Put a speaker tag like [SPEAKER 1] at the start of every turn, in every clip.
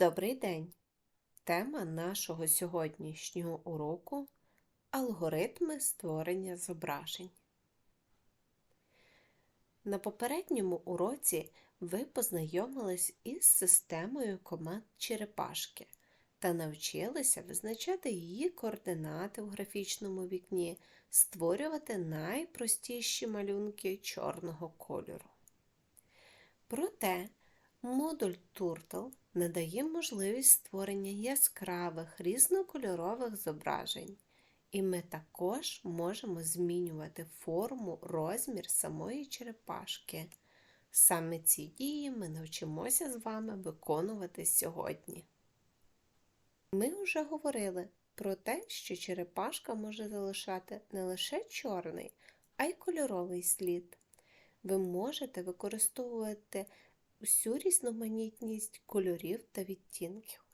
[SPEAKER 1] Добрий день! Тема нашого сьогоднішнього уроку алгоритми створення зображень. На попередньому уроці ви познайомились із системою команд черепашки та навчилися визначати її координати в графічному вікні, створювати найпростіші малюнки чорного кольору. Проте модуль Turtle надає можливість створення яскравих різнокольорових зображень, і ми також можемо змінювати форму, розмір самої черепашки. Саме ці дії ми навчимося з вами виконувати сьогодні. Ми вже говорили про те, що черепашка може залишати не лише чорний, а й кольоровий слід. Ви можете використовувати всю різноманітність кольорів та відтінків.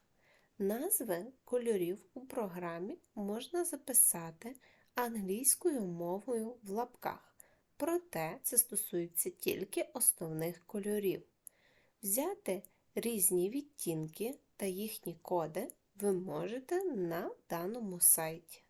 [SPEAKER 1] Назви кольорів у програмі можна записати англійською мовою в лапках, проте це стосується тільки основних кольорів. Взяти різні відтінки та їхні коди ви можете на даному сайті.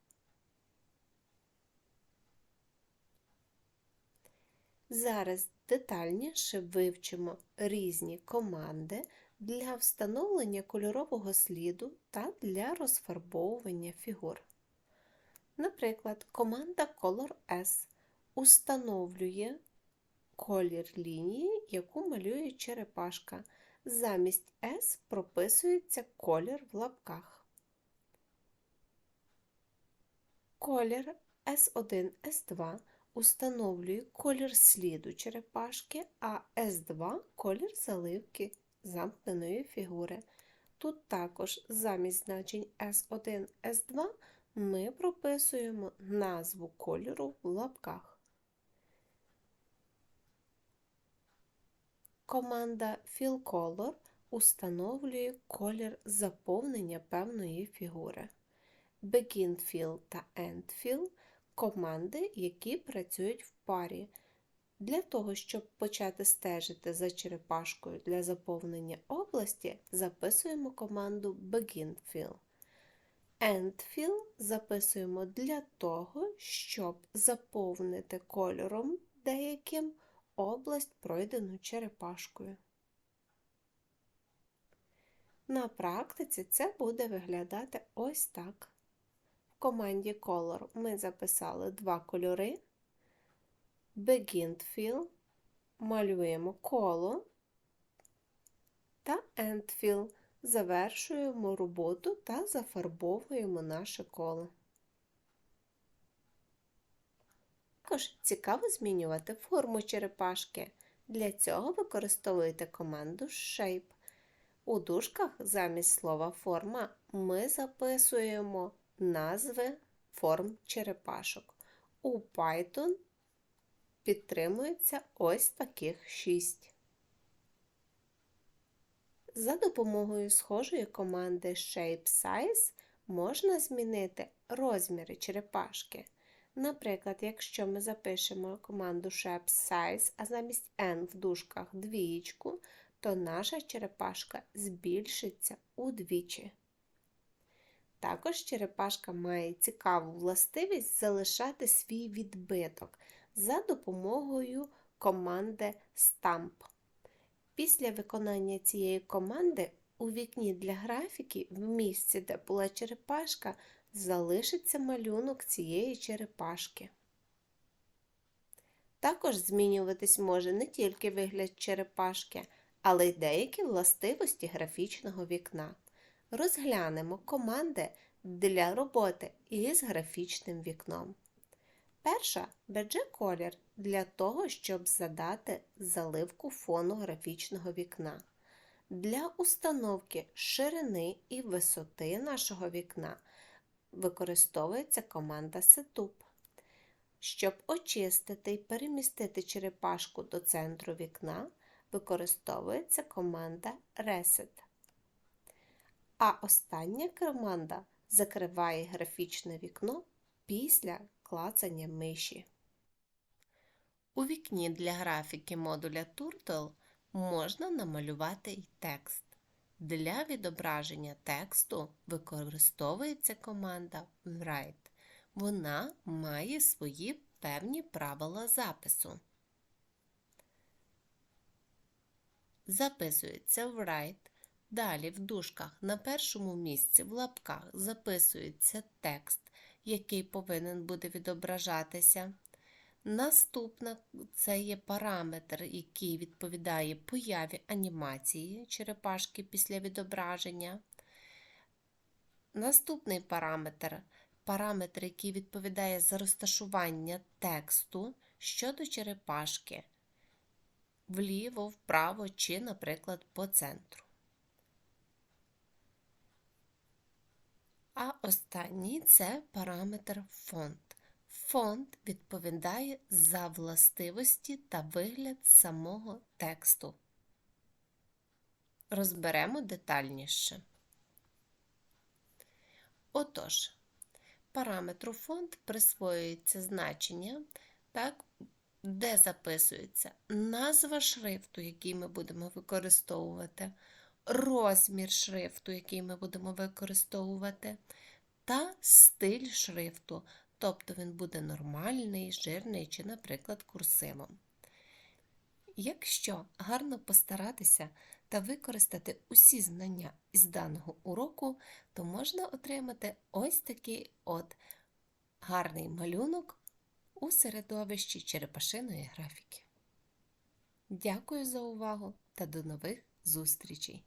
[SPEAKER 1] Зараз детальніше вивчимо різні команди для встановлення кольорового сліду та для розфарбовування фігур. Наприклад, команда Color S установлює колір лінії, яку малює черепашка. Замість S прописується колір в лапках. Колір S1, S2 установлює колір сліду черепашки, а S2 колір заливки замкненої фігури. Тут також замість значень S1, S2 ми прописуємо назву кольору в лапках. Команда FillColor установлює колір заповнення певної фігури. BeginFill та EndFill – команди, які працюють в парі. Для того, щоб почати стежити за черепашкою для заповнення області, записуємо команду BeginFill. EndFill записуємо для того, щоб заповнити кольором деяким область, пройдену черепашкою. На практиці це буде виглядати ось так. Команді Color ми записали два кольори. Begin Fill, малюємо коло та End Fill. Завершуємо роботу та зафарбовуємо наше коло. Також цікаво змінювати форму черепашки. Для цього використовуйте команду Shape. У дужках замість слова форма ми записуємо назви форм черепашок. У Python підтримується ось таких 6. За допомогою схожої команди ShapeSize можна змінити розміри черепашки. Наприклад, якщо ми запишемо команду ShapeSize, а замість N в дужках двієчку, то наша черепашка збільшиться удвічі. Також черепашка має цікаву властивість залишати свій відбиток за допомогою команди Stamp. Після виконання цієї команди у вікні для графіки, в місці, де була черепашка, залишиться малюнок цієї черепашки. Також змінюватись може не тільки вигляд черепашки, але й деякі властивості графічного вікна. Розглянемо команди для роботи із графічним вікном. Перша BG колір для того, щоб задати заливку фону графічного вікна. Для установки ширини і висоти нашого вікна використовується команда Setup. Щоб очистити і перемістити черепашку до центру вікна, використовується команда Reset. А остання команда закриває графічне вікно після клацання миші. У вікні для графіки модуля Turtle можна намалювати й текст. Для відображення тексту використовується команда Write. Вона має свої певні правила запису. Записується Write. Далі в дужках на першому місці в лапках записується текст, який повинен буде відображатися. Наступна це є параметр, який відповідає появі анімації черепашки після відображення. Наступний параметр параметр, який відповідає за розташування тексту щодо черепашки вліво, вправо чи, наприклад, по центру. А останній це параметр фонд. Фонд відповідає за властивості та вигляд самого тексту. Розберемо детальніше. Отож, параметру фонд присвоюється значення, так, де записується назва шрифту, який ми будемо використовувати, розмір шрифту, який ми будемо використовувати, та стиль шрифту, тобто він буде нормальний, жирний чи, наприклад, курсивом. Якщо гарно постаратися та використати усі знання із даного уроку, то можна отримати ось такий от гарний малюнок у середовищі черепашиної графіки. Дякую за увагу та до нових зустрічей!